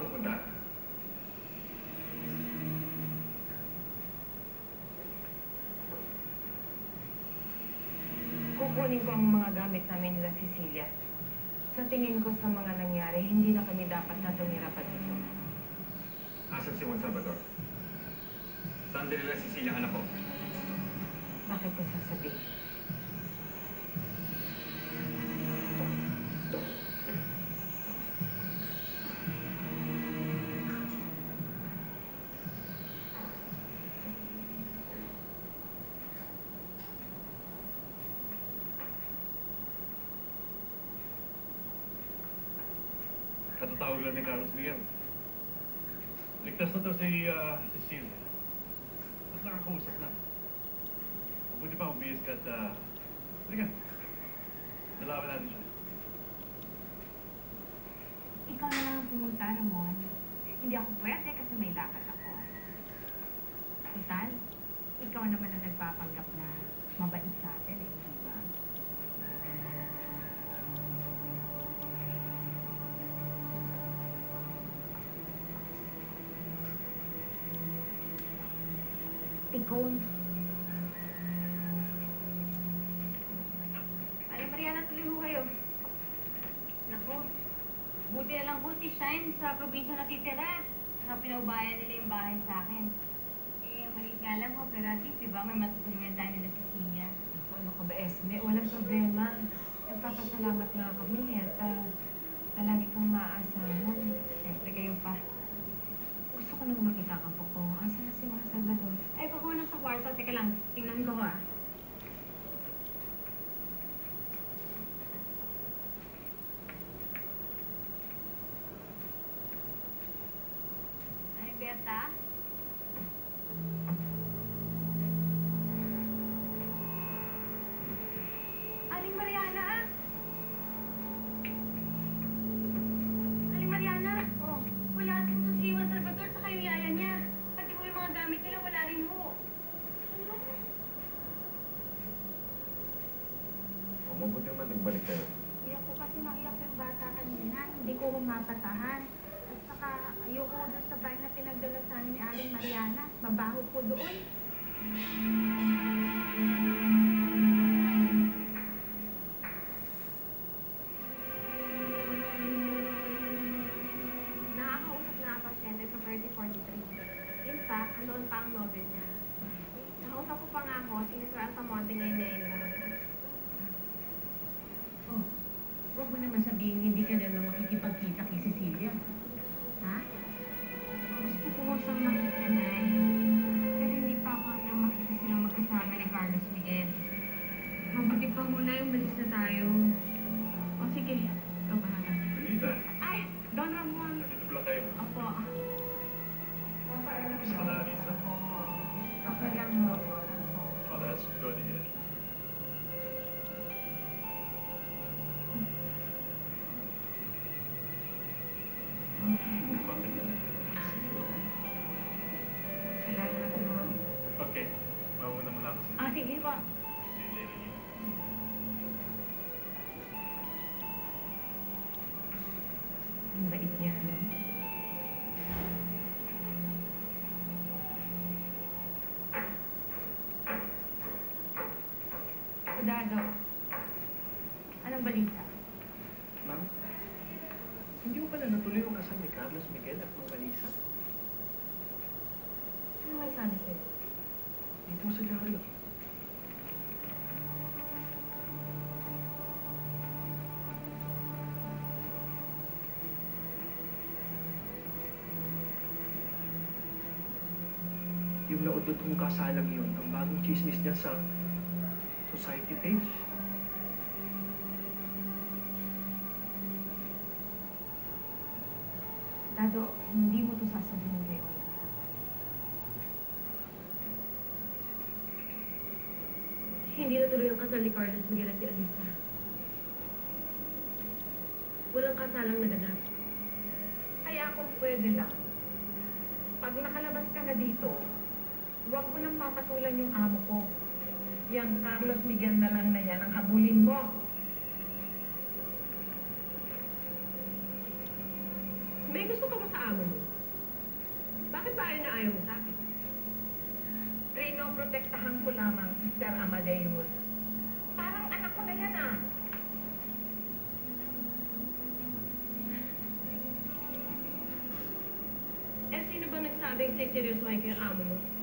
pupunta? Kukunin ko ang mga gamit namin nila Cecilia. Sa tingin ko sa mga nangyari, hindi na kami dapat na tumira pa dito. Asan si Juan Salvador? Saan dinila si Cecilia anak ko? Bakit ko sasabihin? Lang ni Carlos Miguel. Ligtas na daw si ah, Cecilia. At nakakausap na. Mabuti pa umihis ka at... Uh, Halika. Dalawan natin siya. Ikaw na lang ang pumunta, Ramon. Hindi ako pwede kasi may lakad ako. Total, ikaw naman ang nagpapanggap na Ikaw, Ay, Mariana, tuloy ho kayo. Naku, buti na lang po si Shine sa probinsya natitira. Saka pinaubayan nila yung bahay sa akin. Eh, maliit nga lang ho, pero at least, di ba, may matutulungan tayo nila sa Cecilia. Ako, ano ka ba, Esme? Walang problema. Nagpapasalamat nga kami at uh, palagi kang maaasahan. Siyempre kayo pa. Gusto ko nang makita ka po ko. Asa na si Mga Salvador? Ay, baka kwarto. Teka lang, tingnan ko ho ah. Ay, Berta? Mabuti naman nagbalik kayo. Iyak ko kasi naiyak yung bata kanina. Hindi ko humapatahan. At saka ayoko doon sa bahay na pinagdala sa amin ni Aling Mariana. Mabaho po doon. Nakakausap na ang pasyente sa 3043. In fact, pa ang novel niya. Nakausap ko pa nga ako, si Sir Altamonte ngayon niya yun. Huwag mo naman sabihin hindi ka na makikipagkita kay Cecilia. Ha? Gusto ko ko siyang makita na Pero hindi pa ako na makita silang magkasama ni Carlos Miguel. Mabuti pa muna yung malis na tayo. O sige, ikaw bahala. Benita, Ay, Don Ramon. nandito pala kayo. Opo. Gusto na, Lisa. Kudado. Anong balita? Ma'am, hindi mo pala natuloy yung kasal ni Carlos Miguel at Novalisa? Sino may sabi sa'yo? Dito sa diaryo. Yung naudot kong kasalang yun, ang bagong chismis niya sa society page. Dado, hindi mo to sasabihin kay Olga. Hindi natuloy ang kasal ni Carlos Miguel at ni Alisa. Walang kasalang naganap. Kaya kung pwede lang, pag nakalabas ka na dito, huwag mo nang papatulan yung amo ko. Yang Carlos Miguel na lang na yan ang habulin mo. May gusto ka ba sa amo mo? Bakit ba ayaw na ayaw mo sa akin? Rino, protektahan ko lamang si Sir Amadeus. Parang anak ko na yan ah. Eh, sino ba nagsabing siseryosohin ko yung amo mo?